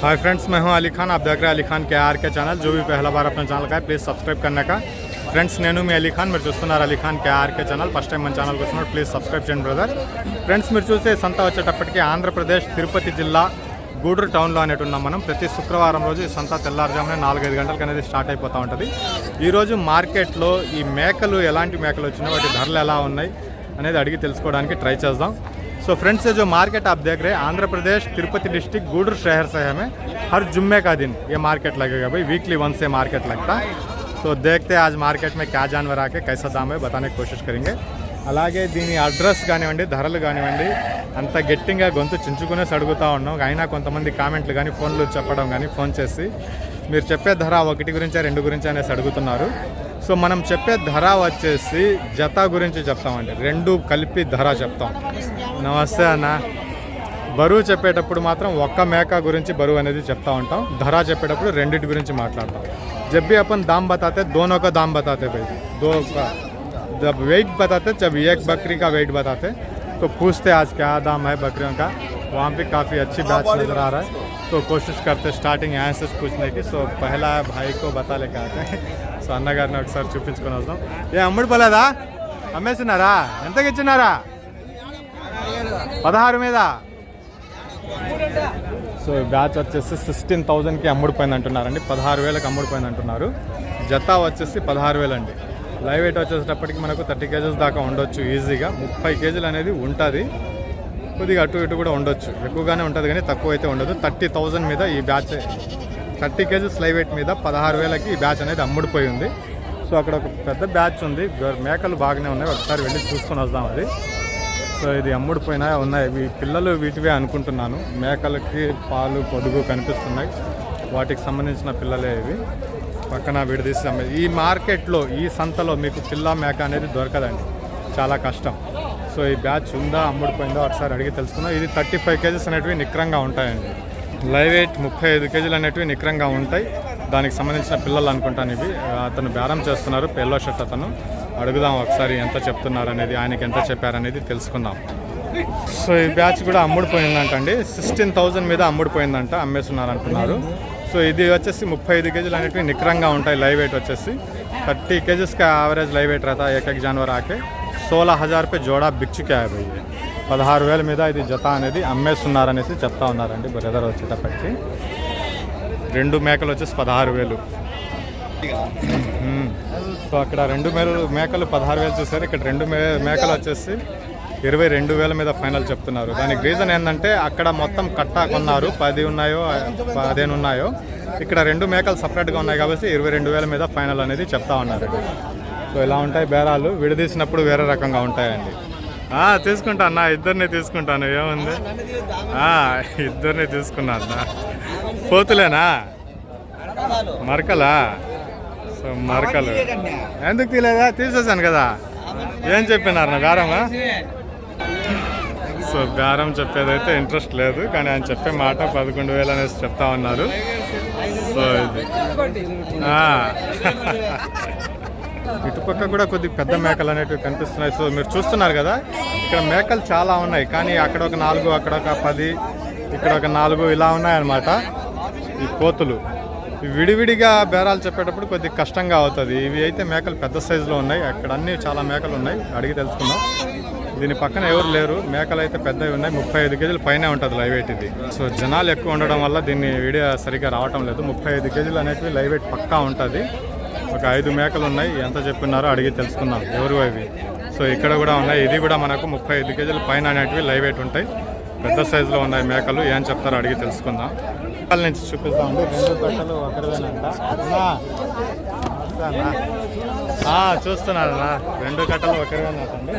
Hi friends मैं हूं अली खान आप देख रहे हैं अली खान के आर के चैनल जो भी पहला बार अपना ఛానల్ का है ప్లీజ్ సబ్స్క్రైబ్ करने का ఫ్రెండ్స్ నేను మీ అలీ ఖాన్ మీరు చూస్తున్నారు Ali Khan KRK channel first time మన ఛానల్కి వచ్చినప్పుడు ప్లీజ్ సబ్స్క్రైబ్ చేయండి బ్రదర్ ఫ్రెండ్స్ మీరు చూసే సంత వచ్చేటప్పటికి ఆంధ్రప్రదేశ్ తిరుపతి జిల్లా గూడూరు టౌన్లో అనేటు ఉన్నాం మనం ప్రతి శుక్రవారం రోజు ఈ సంత తెల్లారుజామున నాలుగైదు గంటలకు అనేది స్టార్ట్ అయిపోతూ ఉంటుంది ఈరోజు మార్కెట్లో ఈ మేకలు ఎలాంటి మేకలు వచ్చినాయి వాటి ధరలు ఎలా ఉన్నాయి అనేది అడిగి తెలుసుకోవడానికి ట్రై చేద్దాం सो फ्रेंड्स ये जो मार्केट आप देख रहे हैं आंध्र प्रदेश तिरुपति डिस्ट्रिक्ट गूडूर शहर से है हमें हर जुम्मे का दिन ये मार्केट लगेगा भाई वीकली वन से मार्केट लगता है तो देखते हैं आज मार्केट में क्या जानवर आके कैसा दाम है बताने की कोशिश करेंगे అలాగే దీని అడ్రస్ కానివ్వండి ధరలు కానివ్వండి అంత గట్టిగా గొంతు చించుకునేసి అడుగుతూ ఉన్నాం అయినా కొంతమంది కామెంట్లు కానీ ఫోన్లు చెప్పడం కానీ ఫోన్ చేసి మీరు చెప్పే ధర ఒకటి గురించే రెండు గురించి అనేసి అడుగుతున్నారు సో మనం చెప్పే ధర వచ్చేసి జత గురించి చెప్తామండి రెండు కలిపి ధర చెప్తాం నమస్తే అన్న బరువు చెప్పేటప్పుడు మాత్రం ఒక్క మేక గురించి బరువు అనేది చెప్తా ఉంటాం ధర చెప్పేటప్పుడు రెండింటి గురించి మాట్లాడతాం जब भी अपन दाम बताते दोनों का दाम बताते भाई दो का जब वेट बताते जब एक बकरी का वेट बताते तो पूछते आज क्या दाम है बकरियों का वहाँ भी काफ़ी अच्छी बैच नज़र आ रहा है तो कोशिश करते स्टार्टिंग यहाँ से पूछने की सो पहला भाई को बता लेके आते हैं సో అన్నగారిని ఒకసారి చూపించుకొని వస్తాం ఏ అమ్ముడు పోలేదా? అమ్మేస్తున్నారా? ఎంతకి ఇచ్చినారా? పదహారు మీద. సో బ్యాచ్ వచ్చేసి సిక్స్టీన్ థౌజండ్కి అమ్ముడిపోయింది అంటున్నారండి పదహారు వేలకు అమ్ముడిపోయింది అంటున్నారు జత వచ్చేసి పదహారు వేలండి. లైవ్ వెయిట్ వచ్చేటప్పటికి మనకు థర్టీ కేజెస్ దాకా ఉండొచ్చు ఈజీగా. ముప్పై కేజీలు అనేది ఉంటుంది. కొద్దిగా అటు ఇటు కూడా ఉండొచ్చు. ఎక్కువగానే ఉంటుంది కానీ తక్కువ అయితే ఉండదు. థర్టీ థౌజండ్ మీద ఈ batch thirty kgs live weight మీద పదహారు వేలకి ఈ బ్యాచ్ అనేది అమ్ముడిపోయి ఉంది. సో అక్కడ ఒక పెద్ద బ్యాచ్ ఉంది. మేకలు బాగానే ఉన్నాయి. ఒకసారి వెళ్ళి చూసుకొని వద్దాం అది. సో ఇది అమ్ముడిపోయినా ఉన్నాయి. ఇవి పిల్లలు వీటివే అనుకుంటున్నాను. మేకలకి పాలు పొదుగు కనిపిస్తున్నాయి. వాటికి సంబంధించిన పిల్లలే ఇవి. పక్కన విడదీసి ఈ మార్కెట్లో ఈ సంతలో మీకు పిల్ల మేక అనేది దొరకదండి. చాలా కష్టం. సో ఈ బ్యాచ్ ఉందా అమ్ముడిపోయిందా ఒకసారి అడిగి తెలుసుకుందాం. ఇది థర్టీ ఫైవ్ కేజెస్ అనేటివి నిక్రంగా ఉంటాయండి. లైవ్ ఎయిట్ ముప్పై ఐదు కేజీలు అనేటివి నిక్రంగా ఉంటాయి. దానికి సంబంధించిన పిల్లలు అనుకుంటాను ఇవి. అతను బేరం చేస్తున్నారు. ఎల్లో షర్ట్ అతను. అడుగుదాం ఒకసారి ఎంత చెప్తున్నారు అనేది ఆయనకి ఎంత చెప్పారనేది తెలుసుకుందాం. సో ఈ బ్యాచ్ కూడా అమ్ముడిపోయిందంట అండి సిక్స్టీన్ థౌజండ్ మీద అమ్ముడిపోయిందంట అమ్మేస్తున్నారు అంటున్నారు సో ఇది వచ్చేసి ముప్పై ఐదు కేజీలు అనేటివి నిక్రంగా ఉంటాయి లైవ్ వెయిట్ వచ్చేసి. థర్టీ కేజీస్కి యావరేజ్ లైవ్ వెయిట్ రాత ఏకైక एक ఆకే जानवर హజార్ सोलह జోడా బిక్చుకే जोड़ा పదహారు వేల మీద ఇది జత అనేది అమ్మేస్తున్నారనేసి చెప్తా ఉన్నారండి బ్రదర్ వచ్చేటప్పటికి. రెండు మేకలు వచ్చేసి పదహారు వేలు. సో అక్కడ రెండు మేలు మేకలు పదహారు వేలు చూసారు ఇక్కడ రెండు మే మేకలు వచ్చేసి ఇరవై రెండు వేల మీద ఫైనల్ చెప్తున్నారు. దానికి రీజన్ ఏంటంటే అక్కడ మొత్తం కట్టా కొన్నారు. పది ఉన్నాయో పదిహేను ఉన్నాయో. ఇక్కడ రెండు మేకలు సపరేట్గా ఉన్నాయి కాబట్టి ఇరవై రెండు వేల మీద ఫైనల్ అనేది చెప్తా ఉన్నారు సో ఇలా ఉంటాయి బేరాలు. విడదీసినప్పుడు వేరే రకంగా ఉంటాయండి. తీసుకుంటా అన్న ఇద్దరిని తీసుకుంటాను ఏముంది? ఇద్దరిని తీసుకున్నా అన్న. పోతులేనా? మరకలా? సో మరకలు. ఎందుకు తీలేదా తీసేసాను కదా. ఏం చెప్పినారు? నా బేరమా సో బేరం చెప్పేదైతే ఇంట్రెస్ట్ లేదు కానీ ఆయన చెప్పే మాట పదకొండు వేలు అనేసి చెప్తా ఉన్నారు. సో ఇది. ఇటుపక్క కూడా కొద్ది పెద్ద మేకలు అనేటివి కనిపిస్తున్నాయి. సో మీరు చూస్తున్నారు కదా ఇక్కడ మేకలు చాలా ఉన్నాయి. కానీ అక్కడ ఒక నాలుగు అక్కడ ఒక పది ఇక్కడ ఒక నాలుగు ఇలా ఉన్నాయన్నమాట. ఈ కోతులు. విడివిడిగా బేరాలు చెప్పేటప్పుడు కొద్దిగా కష్టంగా అవుతుంది. ఇవి అయితే మేకలు పెద్ద సైజులో ఉన్నాయి. అక్కడ అన్ని చాలా మేకలు ఉన్నాయి. అడిగి తెలుసుకుందాం. దీని పక్కన ఎవరు లేరు. మేకలు అయితే పెద్దవి ఉన్నాయి. ముప్పై ఐదు కేజీల పైన ఉంటుంది లైవ్ వెయిట్ ఇది. సో జనాలు ఎక్కువ ఉండడం వల్ల దీన్ని వీడియో సరిగ్గా రావటం లేదు. ముప్పై ఐదు కేజీలు అనేటివి లైవ్ వెయిట్ పక్కా ఉంటుంది. ఒక ఐదు మేకలు ఉన్నాయి. ఎంత చెప్పినారో అడిగి తెలుసుకుందాం. ఎవరు అవి? సో ఇక్కడ కూడా ఉన్నాయి. ఇది కూడా మనకు ముప్పై ఐదు కేజీల పైన అనేటివి లైవ్ వెయిట్ ఉంటాయి. పెద్ద సైజులో ఉన్నాయి మేకలు. ఏం చెప్తారో అడిగి తెలుసుకుందాం. మేకల నుంచి చూపిస్తామండి రెండు కట్టలు ఒకరివేనంట. అన్నా, చూస్తున్నారన్నా రెండు కట్టలు ఒకరివేనంటండి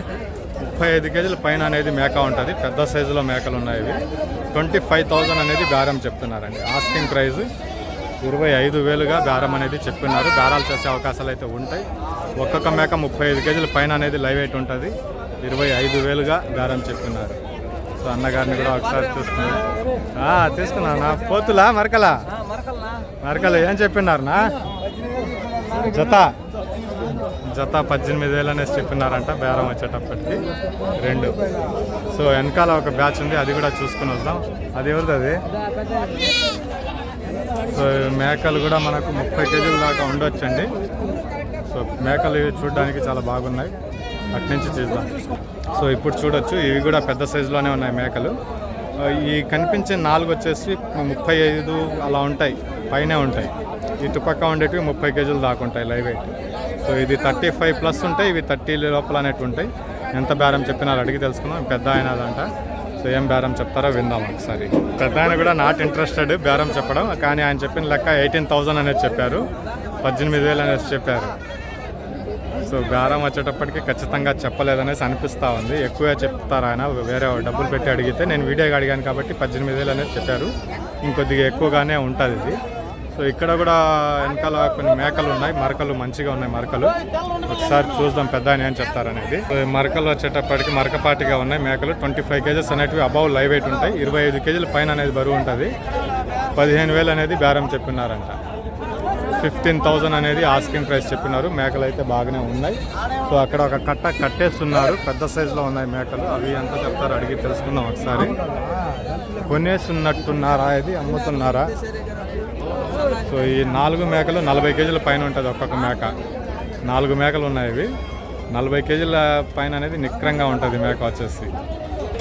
ముప్పై ఐదు కేజీల పైన అనేది మేక ఉంటుంది. పెద్ద సైజులో మేకలు ఉన్నాయి ఇవి. ట్వంటీ ఫైవ్ థౌజండ్ అనేది బేరం చెప్తున్నారండి. ఆస్కింగ్ ప్రైజ్ ఇరవై ఐదు వేలుగా బేరం అనేది చెప్పినారు. బేరాలు చేసే అవకాశాలు అయితే ఉంటాయి. ఒక్కొక్క మేక ముప్పై ఐదు కేజీల పైన అనేది లైవ్ వెయిట్ ఉంటుంది. ఇరవై ఐదు వేలుగా బేరం చెప్పినారు. సో అన్నగారిని కూడా ఒకసారి చూసుకున్నారు తీసుకున్నానా పోతులా మరకలా? మరకలు ఏం చెప్పినారునా జత. జత పద్దెనిమిది వేలు అనేసి చెప్పినారంట బేరం వచ్చేటప్పటికి. రెండు. సో వెనకాల ఒక బ్యాచ్ ఉంది అది కూడా చూసుకుని వద్దాం. అది ఎవరిది అది? సో మేకలు కూడా మనకు ముప్పై కేజీల దాకా ఉండొచ్చండి. సో మేకలు ఇవి చూడడానికి చాలా బాగున్నాయి. అటు నుంచి చూద్దాం. సో ఇప్పుడు చూడొచ్చు ఇవి కూడా పెద్ద సైజులోనే ఉన్నాయి మేకలు. ఈ కనిపించే నాలుగు వచ్చేసి ముప్పై ఐదు అలా ఉంటాయి పైనే ఉంటాయి. ఇటు పక్క ఉండేటివి ముప్పై కేజీలు దాకా ఉంటాయి లైవ్ వెయిట్. సో ఇది థర్టీ ఫైవ్ ప్లస్ ఉంటాయి ఇవి థర్టీ లోపల అనేటివి ఉంటాయి. ఎంత బేరం చెప్పినారు అడిగి తెలుసుకుందాం. పెద్ద ఆయనదంట సో ఏం బేరం చెప్తారో విందాం ఒకసారి. పెద్ద ఆయన కూడా నాట్ ఇంట్రెస్టెడ్ బేరం చెప్పడం. కానీ ఆయన చెప్పిన లెక్క ఎయిటీన్ థౌజండ్ అనేది చెప్పారు. పద్దెనిమిది వేలు అనేసి చెప్పారు. సో బేరం వచ్చేటప్పటికి ఖచ్చితంగా చెప్పలేదనేసి అనిపిస్తూ ఉంది. ఎక్కువే చెప్తారు ఆయన. వేరే డబ్బులు పెట్టి అడిగితే నేను వీడియోగా అడిగాను కాబట్టి పద్దెనిమిది వేలు అనేది చెప్పారు. ఇంకొద్దిగా ఎక్కువగానే ఉంటుంది ఇది. సో ఇక్కడ కూడా వెనకాల కొన్ని మేకలు ఉన్నాయి. మరకలు మంచిగా ఉన్నాయి మరకలు. ఒకసారి చూద్దాం పెద్ద అని ఏం చెప్తారనేది. మరకలు వచ్చేటప్పటికి మరకపాటిగా ఉన్నాయి మేకలు. ట్వంటీ ఫైవ్ కేజెస్ అనేటివి అబౌవ్ లైవ్ వెయిట్ ఉంటాయి. ఇరవై ఐదు కేజీల పైన అనేది బరువు ఉంటుంది. పదిహేను వేలు అనేది బేరం చెప్పినారంట ఫిఫ్టీన్ థౌజండ్ అనేది ఆస్కింగ్ ప్రైస్ చెప్పినారు. మేకలు అయితే బాగానే ఉన్నాయి. సో అక్కడ ఒక కట్ట కట్టేస్తున్నారు. పెద్ద సైజులో ఉన్నాయి మేకలు. అవి ఎంత చెప్తారు అడిగి తెలుసుకుందాం ఒకసారి. కొనేస్తున్నట్టున్నారా ఇది? అమ్ముతున్నారా? సో ఈ నాలుగు మేకలు నలభై కేజీల పైన ఉంటుంది ఒక్కొక్క మేక. నాలుగు మేకలు ఉన్నాయి ఇవి. నలభై కేజీల పైన అనేది నిక్రంగా ఉంటుంది మేక వచ్చేసి.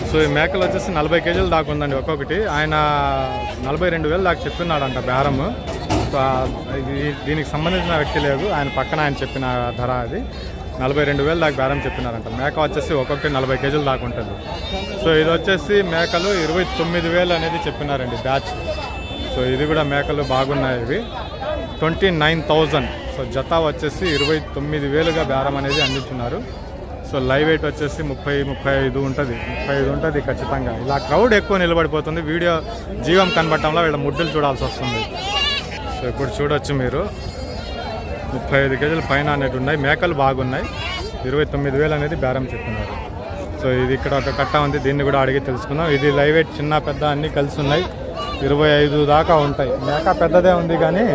సో ఈ మేకలు వచ్చేసి నలభై కేజీలు దాకా ఉందండి ఒక్కొక్కటి. ఆయన నలభై రెండు వేలు దాకా చెప్తున్నాడంట బేరము ఇది దీనికి సంబంధించిన వ్యక్తి లేదు. ఆయన పక్కన ఆయన చెప్పిన ధర అది. నలభై రెండు వేలు దాకా బేరం చెప్పినారంట. మేక వచ్చేసి ఒక్కొక్కటి నలభై కేజీలు దాకా ఉంటుంది. సో ఇది వచ్చేసి మేకలు ఇరవై తొమ్మిది వేలు అనేది చెప్పినారండి బ్యాచ్. సో ఇది కూడా మేకలు బాగున్నాయి ఇవి. Twenty nine thousand. సో జత వచ్చేసి ఇరవై తొమ్మిది వేలుగా బేరం అనేది అందించున్నారు. సో లైవ్ వెయిట్ వచ్చేసి ముప్పై ముప్పై ఐదు ఉంటుంది. ముప్పై ఐదు ఉంటుంది ఖచ్చితంగా. ఇలా క్రౌడ్ ఎక్కువ నిలబడిపోతుంది. వీడియో జీవం కనబడటంలో వీళ్ళ ముడ్డులు చూడాల్సి వస్తుంది. సో ఇప్పుడు చూడొచ్చు మీరు. ముప్పై ఐదు కేజీల పైన అనేవి ఉన్నాయి. మేకలు బాగున్నాయి. ఇరవై తొమ్మిది వేలు అనేది బేరం చెప్తున్నారు. సో ఇది ఇక్కడ ఒక కట్ట ఉంది. దీన్ని కూడా అడిగి తెలుసుకుందాం. ఇది లైవ్ వెయిట్ చిన్న పెద్ద అన్నీ కలిసి ఉన్నాయి. ఇరవై ఐదు దాకా ఉంటాయి. మేక పెద్దదే ఉంది కానీ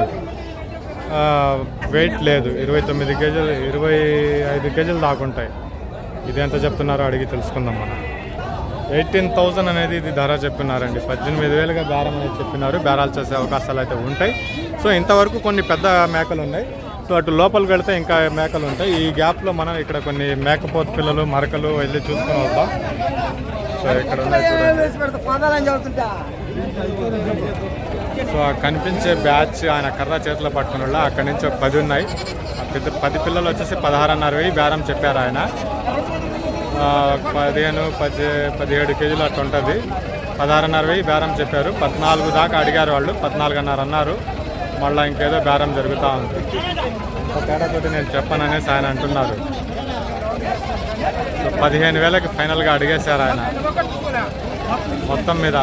వెయిట్ లేదు. ఇరవై తొమ్మిది కేజీలు ఇరవై ఐదు కేజీలు దాకా ఉంటాయి. ఇది ఎంత చెప్తున్నారో అడిగి తెలుసుకుందాం మనం. ఎయిటీన్ థౌజండ్ అనేది ఇది ధర చెప్పినారండి. పద్దెనిమిది వేలుగా బేరం అనేది చెప్పినారు. బేరాలు చేసే అవకాశాలు అయితే ఉంటాయి. సో ఇంతవరకు కొన్ని పెద్ద మేకలు ఉన్నాయి. సో అటు లోపలికి వెళితే ఇంకా మేకలు ఉంటాయి. ఈ గ్యాప్లో మనం ఇక్కడ కొన్ని మేకపోతు పిల్లలు మరకలు వెళ్ళి చూసుకుని వద్దాం. సో ఇక్కడ ఉన్నాయి చూడండి. సో కనిపించే బ్యాచ్ ఆయన కర్ర చేతిలో పట్టుకున్న వాళ్ళు అక్కడి నుంచి ఒక పది ఉన్నాయి. పెద్ద పది పిల్లలు వచ్చేసి పదహారున్నర వెయ్యి బేరం చెప్పారు ఆయన. పదిహేను పది పదిహేడు కేజీలు అట్లా ఉంటుంది. పదహారున్నర వెయ్యి బేరం చెప్పారు. పద్నాలుగు దాకా అడిగారు వాళ్ళు. పద్నాలుగున్నర అన్నారు. మళ్ళీ ఇంకేదో బేరం జరుగుతూ ఉంది. తేడాతోటి నేను చెప్పాననేసి ఆయన అంటున్నారు. పదిహేను వేలకు ఫైనల్గా అడిగేశారు ఆయన. మొత్తం మీద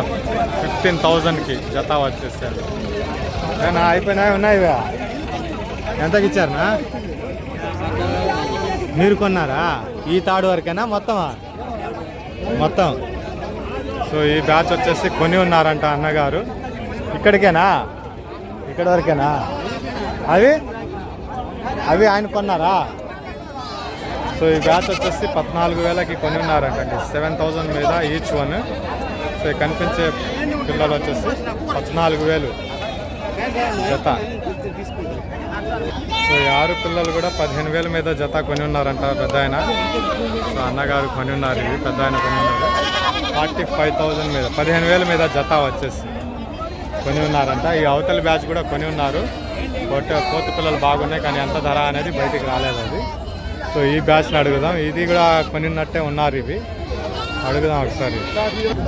ఫిఫ్టీన్ థౌజండ్కి జత వచ్చేసారు. నా అయిపోయినాయి? ఉన్నాయి ఎంతకి ఇచ్చారనా మీరు కొన్నారా? ఈ తాడు వరకేనా మొత్తమా? మొత్తం. సో ఈ బ్యాచ్ వచ్చేసి కొని ఉన్నారంట అన్నగారు. ఇక్కడికేనా? ఇక్కడ వరకేనా? అవి? అవి ఆయన కొన్నారా? సో ఈ బ్యాచ్ వచ్చేసి పద్నాలుగు వేలకి కొని ఉన్నారంటండి సెవెన్ థౌజండ్ మీద ఈచ్ వన్ సో కనిపించే పిల్లలు వచ్చేసి పద్నాలుగు వేలు జత. సో ఈ ఆరు పిల్లలు కూడా పదిహేను వేల మీద జత కొని ఉన్నారంట పెద్ద ఆయన. సో అన్నగారు కొని ఉన్నారు ఇవి పెద్ద ఆయన కొని ఉన్నారు ఫార్టీ ఫైవ్ థౌజండ్ మీద పదిహేను వేల మీద జత వచ్చేసి కొని ఉన్నారంట ఈ అవతల బ్యాచ్ కూడా కొని ఉన్నారు కోట కోతి పిల్లలు బాగున్నాయి కానీ ఎంత ధర అనేది బయటికి రాలేదు అది. సో ఈ బ్యాచ్ని అడుగుదాం. ఇది కూడా కొనినట్టే ఉన్నారు ఇవి. అడుగుదాం ఒకసారి.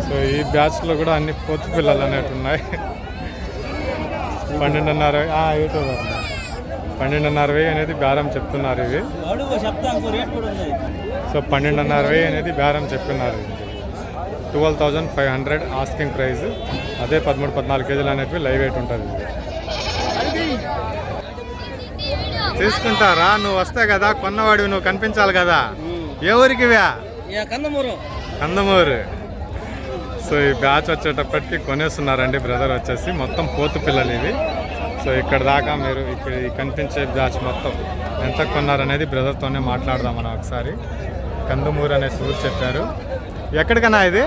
సో ఈ బ్యాచ్లో కూడా అన్ని పొత్తు పిల్లలు అనేవి ఉన్నాయి. పన్నెండున్నర ఆ, యూట్యూబర్ పన్నెండున్నర వెయ్యి అనేది బేరం చెప్తున్నారు ఇవి. సో పన్నెండున్నర వెయ్యి అనేది బేరం చెప్తున్నారు twelve thousand five hundred asking price. అదే పదమూడు పద్నాలుగు కేజీలు అనేటివి లైవ్ వెయిట్ ఉంటుంది. తీసుకుంటారా నువ్వు వస్తే కదా కొన్నవాడివి నువ్వు కనిపించాలి కదా. ఏ ఇక కందమూరు. కందమూరు. సో ఈ బ్యాచ్ వచ్చేటప్పటికి కొనేస్తున్నారండి బ్రదర్ వచ్చేసి మొత్తం పోతు పిల్లలు ఇవి. సో ఇక్కడ దాకా మీరు ఇక్కడ కనిపించే బ్యాచ్ మొత్తం ఎంత కొన్నారనేది బ్రదర్తోనే మాట్లాడదాం మనం ఒకసారి. కందుమూరు అనే ఊరు చెప్పారు. ఎక్కడికన్నా ఇది?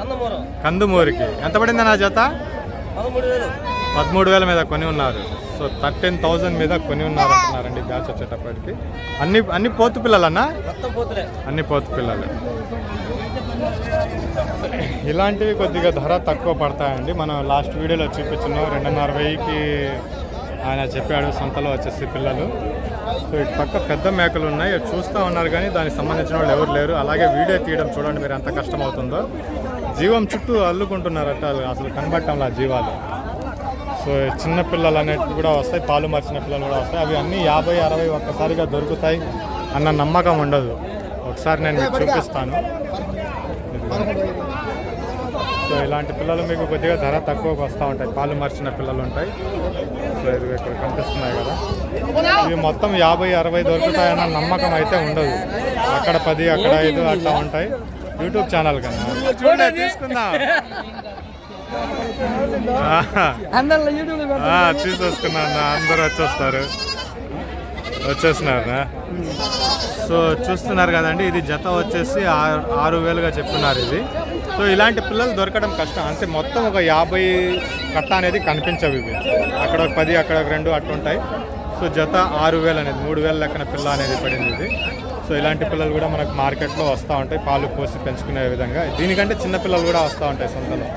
కందమూరం. కందుమూరికి. ఎంత పడింది నా జత? పదమూడు వేల మీద కొని ఉన్నారు. సో థర్టీన్ థౌజండ్ మీద కొని ఉన్నారు అంటున్నారండి బ్యాచ్ వచ్చేటప్పటికి. అన్ని అన్ని పోతు పిల్లలన్నా? అన్ని పోతు పిల్లలు. ఇలాంటివి కొద్దిగా ధర తక్కువ పడతాయండి. మనం లాస్ట్ వీడియోలో చూపించున్నాం. రెండున్నర వెయ్యికి ఆయన చెప్పాడు సంతలో వచ్చేసి పిల్లలు. సో ఇటు పక్క పెద్ద మేకలు ఉన్నాయి. చూస్తూ ఉన్నారు కానీ దానికి సంబంధించిన వాళ్ళు ఎవరు లేరు. అలాగే వీడియో తీయడం చూడండి మీరు ఎంత కష్టం అవుతుందో. జీవం చుట్టూ అల్లుకుంటున్నారట. అసలు కనబట్టంలా జీవాలు. సో చిన్న పిల్లలు అనేటివి కూడా వస్తాయి పాలు మరిచిన పిల్లలు కూడా వస్తాయి. అవి అన్నీ యాభై అరవై ఒక్కసారిగా దొరుకుతాయి అన్న నమ్మకం ఉండదు. ఒకసారి నేను మీకు చూపిస్తాను. సో ఇలాంటి పిల్లలు మీకు కొద్దిగా ధర తక్కువకు వస్తూ ఉంటాయి. పాలు మరిచిన పిల్లలు ఉంటాయి. సో ఇది ఇక్కడ కనిపిస్తున్నాయి కదా. ఇవి మొత్తం యాభై అరవై దొరుకుతాయన్న నమ్మకం అయితే ఉండదు. అక్కడ పది అక్కడ ఐదు అట్లా ఉంటాయి. యూట్యూబ్ ఛానల్ కన్నా. చూసేసుకున్నాను అందరూ వచ్చేస్తారు. వచ్చేసినారు సో చూస్తున్నారు కదండి ఇది జత వచ్చేసి ఆరు ఆరు వేలుగా చెప్తున్నారు ఇది. సో ఇలాంటి పిల్లలు దొరకడం కష్టం. అంతే మొత్తం ఒక యాభై కట్ట అనేది కనిపించవు ఇవి. అక్కడ ఒక పది అక్కడ ఒక రెండు అట్లుంటాయి సో జత ఆరు వేలు అనేది మూడు వేల లెక్కన పిల్ల అనేది పడింది ఇది. సో ఇలాంటి పిల్లలు కూడా మనకు మార్కెట్లో వస్తూ ఉంటాయి. పాలు పోసి పెంచుకునే విధంగా. దీనికంటే చిన్న పిల్లలు కూడా వస్తూ ఉంటాయి సొంతలో.